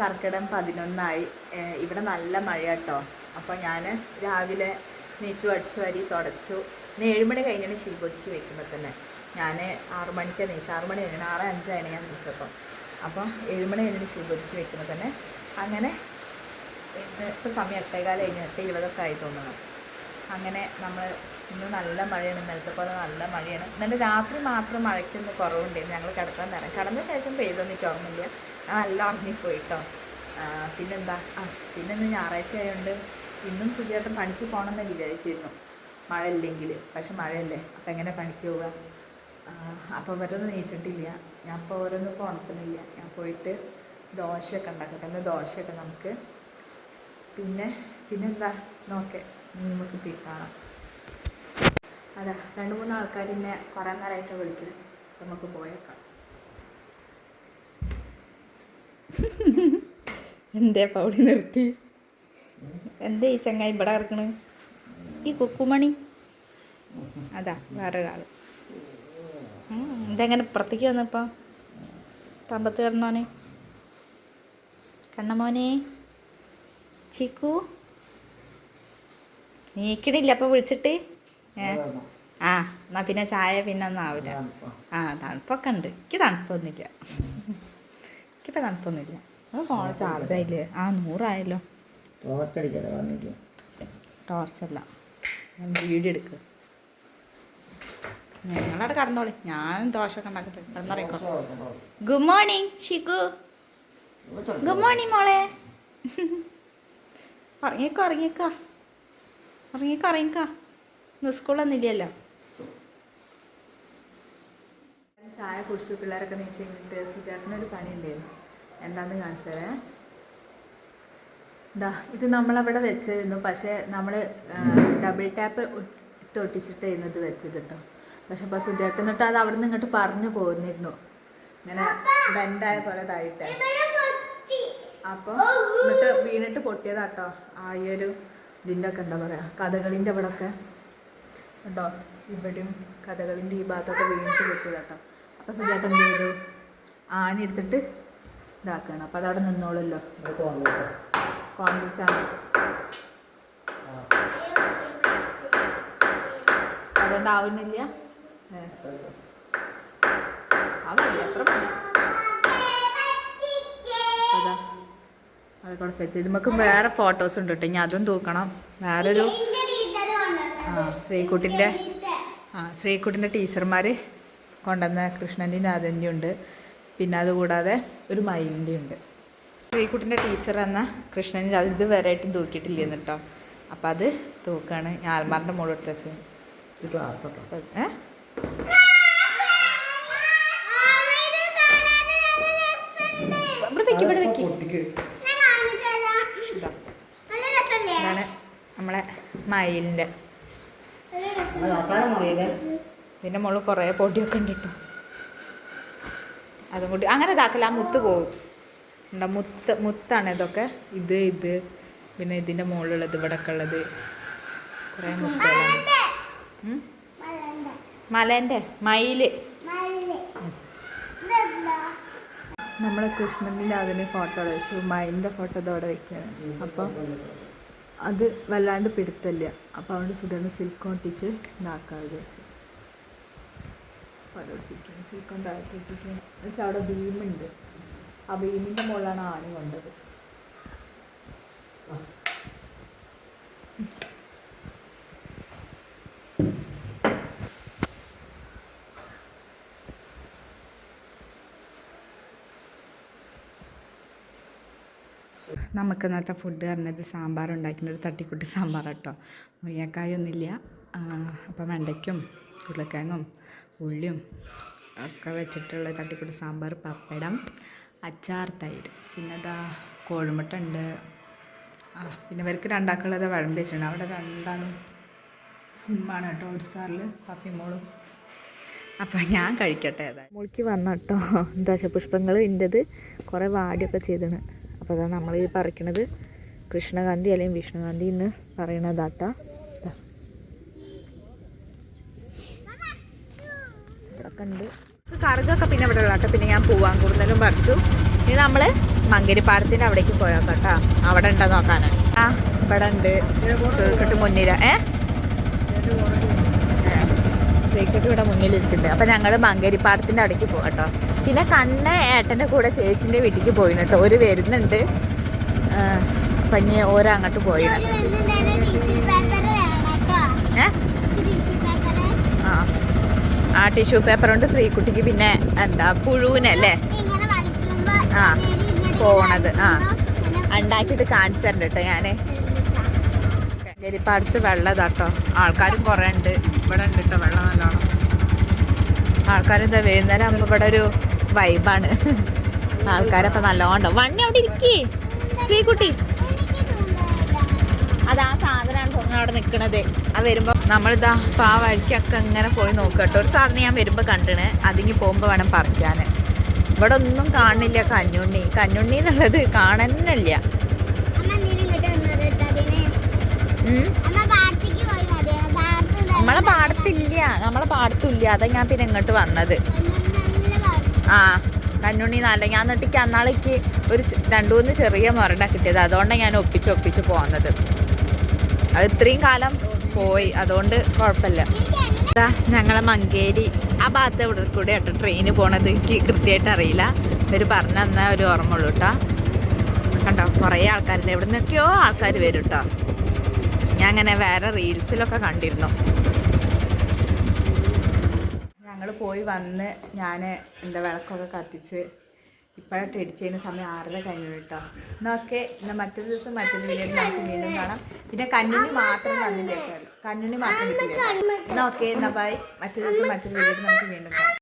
കർക്കിടം പതിനൊന്നായി. ഇവിടെ നല്ല മഴ കേട്ടോ അപ്പോൾ ഞാൻ രാവിലെ നീച്ചു അടിച്ചു വരി തുടച്ചു. ഇന്ന് ഏഴുമണി കഴിഞ്ഞാണ് ശില്പൊതിക്ക് വെക്കുമ്പോൾ തന്നെ. ഞാൻ ആറു മണിക്കാണ് നീച്ചത്. ആറു മണി കഴിഞ്ഞാൽ ആറ് അഞ്ചാണ് ഞാൻ നീച്ചപ്പം അപ്പം. ഏഴുമണി കഴിഞ്ഞാണ് ശില്പൊതിക്ക് വെക്കുമ്പോൾ തന്നെ. അങ്ങനെ ഇപ്പോൾ സമയം എട്ടേകാലം കഴിഞ്ഞു എട്ട് ഇരുപതൊക്കെ ആയി തോന്നുന്നു. അങ്ങനെ നമ്മൾ ഇന്ന് നല്ല മഴയാണ്. ഇന്നലത്തെ പോലെ നല്ല മഴയാണ്. ഇന്നലെ രാത്രി മാത്രം മഴയ്ക്കൊന്ന് കുറവുണ്ടായിരുന്നു. ഞങ്ങൾ കിടക്കാൻ തരാം കിടന്ന ശേഷം പെയ്തൊന്നും ഓർമ്മയില്ല. ഞാൻ എല്ലാം ഉറങ്ങിപ്പോയി കേട്ടോ പിന്നെന്താ? ആ പിന്നെ ഇന്ന് ഞായറാഴ്ച ആയതുകൊണ്ട് ഇന്നും സുഖമായിട്ടും പണിക്ക് പോകണമെന്ന് വിചാരിച്ചിരുന്നു. മഴ ഇല്ലെങ്കിൽ പക്ഷെ മഴയല്ലേ. അപ്പം എങ്ങനെ പണിക്ക് പോവുക? അപ്പോൾ അവരൊന്നും നീച്ചിട്ടില്ല. ഞാൻ ഇപ്പോൾ ഓരോന്നും ഇപ്പോൾ ഞാൻ പോയിട്ട് ദോശയൊക്കെ ഉണ്ടാക്കട്ടെ. എന്നാൽ ദോശയൊക്കെ നമുക്ക്. പിന്നെ പിന്നെന്താ? നോക്കെ നമുക്ക് കാണാം. അതാ രണ്ട് മൂന്ന് ആൾക്കാർ എന്നെ കുറേ നേരമായിട്ട് വിളിക്കുന്നത് നമുക്ക് പോയേക്കാം. എന്തേ പൗടി നിർത്തി? എന്തേ ഈ ചങ്ങായി ഇവിടെ കിടക്കണ്? ഈ കുക്കുമണി? അതാ വേറൊരാൾ ഇതെങ്ങനെ പുറത്തേക്ക് വന്നപ്പോൾ തമ്പത്ത് കിടന്നോനെ. കണ്ണമോനെ. ചിക്കു. നീക്കണില്ല അപ്പോൾ വിളിച്ചിട്ട്? ആ എന്നാ പിന്നെ ചായ പിന്നെ ഒന്നും ആവില്ല. ആ തണുപ്പൊക്കെ ഉണ്ട്. എനിക്ക് തണുപ്പൊന്നുമില്ല. എനിക്കിപ്പോൾ തണുപ്പൊന്നുമില്ല. ഫോൺ ചാർജ് ആയില്ലേ? ആ നൂറായല്ലോ. തോർത്തടിക്കാതെ വന്നില്ല ടോർച്ചല്ല ഞാൻ വീഡിയോ എടുക്കുക നിങ്ങളവിടെ കടന്നോളി. ഞാൻ ദോശയൊക്കെ ഉണ്ടാക്കട്ടെ. കടന്നറിയിക്കോ good morning Shikku good morning മോളെ. ഇറങ്ങിക്കോ ഉറങ്ങിക്കോ. ഇറങ്ങിക്കോ ഉറങ്ങിക്കോ. ഇന്ന് സ്കൂളൊന്നും ഇല്ലല്ലോ. ചായ കുടിച്ചു. പിള്ളേരൊക്കെ നീച്ച് കഴിഞ്ഞിട്ട് സുഖേട്ടനൊരു പണി ഉണ്ടായിരുന്നു എന്താന്ന് കാണിച്ചതേ ഇതാ ഇത് നമ്മളവിടെ വെച്ചിരുന്നു. പക്ഷേ നമ്മൾ ഡബിൾ ടാപ്പ് ഇട്ട് ഒട്ടിച്ചിട്ടായിരുന്നു ഇത് വെച്ചത് കേട്ടോ പക്ഷെ ഇപ്പോൾ സുധേട്ടൻ എന്നിട്ട് അത് അവിടെ നിന്ന് ഇങ്ങോട്ട് പറഞ്ഞു പോന്നിരുന്നു. ഇങ്ങനെ ബെൻഡായ പോലെ ഇതായിട്ട്. അപ്പോൾ എന്നിട്ട് വീണിട്ട് പൊട്ടിയതാട്ടോ ആ ഈ ഒരു ഇതിന്റെ ഒക്കെ എന്താ പറയുക കഥകളിന്റെ അവിടെ ഒക്കെ കേട്ടോ ഇവിടെയും കഥകളിന്റെ ഈ ഭാഗത്തൊക്കെ വീണിട്ട് പൊട്ടിയതാട്ടോ അപ്പോൾ സുധേട്ടൻ എന്ത് ചെയ്തു? ആണി എടുത്തിട്ട് ഇതാക്കണം. അപ്പോൾ അതവിടെ നിന്നോളല്ലോ. കോൺഗ്രസ് ആണ്. അതുകൊണ്ട് ആവുന്നില്ല ഏ. ആവുന്നില്ല. എത്ര മതി അതാ. അത് കൂടെ സെറ്റ് ചെയ്ത്. നമുക്ക് വേറെ ഫോട്ടോസ് ഉണ്ട് കേട്ടോ. ഇനി അതും തൂക്കണം. വേറൊരു ആ ശ്രീകുട്ടിന്റെ ആ ശ്രീകുട്ടിന്റെ ടീച്ചർമാർ കൊണ്ടുവന്ന കൃഷ്ണന്റെ അതിന്റെ ഉണ്ട്. പിന്നെ അതുകൂടാതെ ഒരു മയിലിന്റെ ഉണ്ട്. ശ്രീകുട്ടിന്റെ ടീച്ചർ എന്ന കൃഷ്ണൻ അത് ഇത് വരെ ആയിട്ടും തൂക്കിയിട്ടില്ല കേട്ടോ. അപ്പം അത് തൂക്കാണ്. ഞാൻ ആൽമാറിന്റെ മുകളിൽ എടുത്ത് വെച്ചത്. ഇത് ക്ലാസ് കേട്ടോ അപ്പൊ- ഏ? ഇവിടെ വെക്ക് ഇവിടെ വെക്ക്. പൊട്ടിക്ക്. ഇതാ. ഇതാണ് നമ്മളെ മയിലിന്റെ. ഇതിന്റെ മുകളിൽ കുറേ പൊടിയൊക്കെ ഉണ്ട് കേട്ടോ. അതും കൂടി. അങ്ങനെ ഇതാക്കല. ആ മുത്ത് പോകും ഉണ്ടോ മുത്ത് മുത്താണ് ഇതൊക്കെ. ഇത് ഇത്. പിന്നെ ഇതിന്റെ മുകളിലുള്ളത് ഇവിടെ ഒക്കെ ഉള്ളത്. കുറേ മുത്തുകളാണ്? മലേന്റെ മയിൽ. നമ്മളെ കൃഷ്ണന്റെ അതിന് ഫോട്ടോ വെച്ചു. മയിലിന്റെ ഫോട്ടോ ഇതോടെ വയ്ക്കുകയാണ് അപ്പം അത് വല്ലാണ്ട് പിടുത്തല്ല അപ്പോൾ അതുകൊണ്ട് സുഖം സിൽക്ക് ഒട്ടിച്ച് ഇതാക്കാൻ വിചാരിച്ചു. പരപ്പിക്കും സീക്കൊണ്ട് അകത്തിപ്പിക്കും വെച്ചാൽ അവിടെ ഭീമുണ്ട് ആ ഭീമിന്റെ മുകളിലാണ് ആണി കൊണ്ടത്. നമുക്ക് ഇന്നത്തെ ഫുഡ് പറഞ്ഞത് സാമ്പാർ ഉണ്ടാക്കുന്ന ഒരു തട്ടിക്കുട്ടി സാമ്പാർ കേട്ടോ മുരിങ്ങക്കായൊന്നുമില്ല അപ്പം വെണ്ടയ്ക്കും ഉരുളക്കിഴങ്ങും ഉള്ളിയും ഒക്കെ വെച്ചിട്ടുള്ള തട്ടിക്കുട്ടി സാമ്പാർ പപ്പടം അച്ചാർ തൈര്. പിന്നെ അതാ കോഴിമുട്ട ഉണ്ട് ആ പിന്നെ ഇവർക്ക് രണ്ടാക്കുള്ളത് വഴമ്പ് വെച്ചിട്ടുണ്ട്. അവിടെ രണ്ടാളും സിമ്മാണ് കേട്ടോ ഹോട്ട് സ്റ്റാറിൽ പപ്പി മോളും. അപ്പം ഞാൻ കഴിക്കട്ടെ അതാ മുളിക്ക് വന്ന കേട്ടോ ദശപുഷ്പങ്ങൾ ഇന്റെത് കുറേ വാടിയൊക്കെ ചെയ്തിണ്. അപ്പോൾ അതാ നമ്മൾ ഈ പറിക്കണത് കൃഷ്ണകാന്തി അല്ലെങ്കിൽ വിഷ്ണുകാന്തി എന്ന് പറയണതാട്ടാ ഉണ്ട് കറുകൊക്കെ പിന്നെ ഇവിടെ ഉള്ള പിന്നെ ഞാൻ പോവാൻ കൂടുതലും പറിച്ചു. ഇനി നമ്മൾ മങ്കരിപ്പാടത്തിന്റെ അവിടേക്ക് പോയാൽ കേട്ടോ അവിടെ ഉണ്ടോ നോക്കാൻ ആ ഇവിടെ ഉണ്ട്. ചുരുക്കട്ട് മുന്നില. ഏ? ശ്രീക്കട്ട് ഇവിടെ മുന്നിലിരിക്കുന്നുണ്ട്. അപ്പം ഞങ്ങൾ മങ്കരിപ്പാടത്തിന്റെ അവിടേക്ക് പോകാം കേട്ടോ പിന്നെ കണ്ണ ഏട്ടന്റെ കൂടെ ചേച്ചിന്റെ വീട്ടിലേക്ക് പോയിന് ഒരു വരുന്നുണ്ട്. പനിയെ ഓരോ അങ്ങോട്ട് പോയി ഏ ആ ആ ടിഷ്യൂ പേപ്പർ കൊണ്ട് ശ്രീകുട്ടിക്ക് പിന്നെ എന്താ പുഴുവിനല്ലേ? ആ പോണത്. ആ ഉണ്ടാക്കിയിട്ട് കാണിച്ചു തരണ്ട കേട്ടോ ഞാൻ കരിപ്പാടത്ത് വെള്ളം ഇതാട്ടോ ആൾക്കാരും കുറേ ഉണ്ട് ഇവിടെ ഉണ്ട് കേട്ടോ വെള്ളം നല്ലോണം. ആൾക്കാരെന്താ വൈകുന്നേരം ആകുമ്പോൾ ഇവിടെ ഒരു വൈബാണ് ആൾക്കാരൊക്കെ നല്ലോണ്ടോ വണ്ണി അവിടെ ഇരിക്കേ. ശ്രീകുട്ടി. അത് സാധനമാണ് തോന്നുന്നത് അവിടെ നിൽക്കണത് ആ വരുമ്പോൾ നമ്മളിതാ അപ്പോൾ ആ വഴിക്കൊക്കെ ഇങ്ങനെ പോയി നോക്കുക കേട്ടോ ഒരു സാധനം ഞാൻ വരുമ്പോൾ കണ്ടിണ്. അതിങ്ങി പോകുമ്പോൾ വേണം പറിക്കാൻ ഇവിടെ ഒന്നും കാണില്ല കഞ്ഞുണ്ണി. കഞ്ഞുണ്ണി എന്നുള്ളത് കാണുന്നില്ല. നമ്മളെ പാടത്തില്ല. നമ്മളെ പാടത്തില്ല. അതാ ഞാൻ പിന്നെ ഇങ്ങോട്ട് വന്നത്. ആ കഞ്ഞുണ്ണി നല്ല ഞാൻ എന്നിട്ട് അന്നാളേക്ക് ഒരു രണ്ടു മൂന്ന് ചെറിയ മുരട കിട്ടിയത്. അതുകൊണ്ടാണ് ഞാൻ ഒപ്പിച്ച് ഒപ്പിച്ച് പോകുന്നത് അത് ഇത്രയും കാലം പോയി. അതുകൊണ്ട് കുഴപ്പമില്ല. ഞങ്ങളെ മങ്കേരി. ആ ഭാഗത്ത് ഇവിടെ കൂടെ കേട്ടോ ട്രെയിന് പോണത്? എനിക്ക് കൃത്യമായിട്ട് അറിയില്ല. ഇവർ പറഞ്ഞു തന്ന ഒരു ഓർമ്മ ഉള്ളൂ കേട്ടോ കണ്ടോ കുറേ ആൾക്കാരുണ്ട്. ഇവിടെ നിന്നൊക്കെയോ ആൾക്കാർ വരും കേട്ടോ ഞാൻ അങ്ങനെ വേറെ റീൽസിലൊക്കെ കണ്ടിരുന്നു. ഞങ്ങൾ പോയി വന്ന് ഞാൻ എന്റെ വിളക്കൊക്കെ കത്തിച്ച് ഇപ്പോഴായിട്ട് എഡിറ്റ് സമയം ആറര കഴിഞ്ഞു കേട്ടോ. എന്നൊക്കെ ഇന്ന് മറ്റൊരു ദിവസം മറ്റൊരു വീഡിയോയിൽ നമുക്ക് വീണ്ടും കാണാം. പിന്നെ കണ്ണിന് മാത്രം കണ്ണിന്റെ കണ്ണിന് മാത്രം ഓക്കെ എന്നാൽ ബൈ മറ്റൊരു ദിവസം മറ്റൊരു വീഡിയോയിൽ നമുക്ക് വീണ്ടും കാണാം.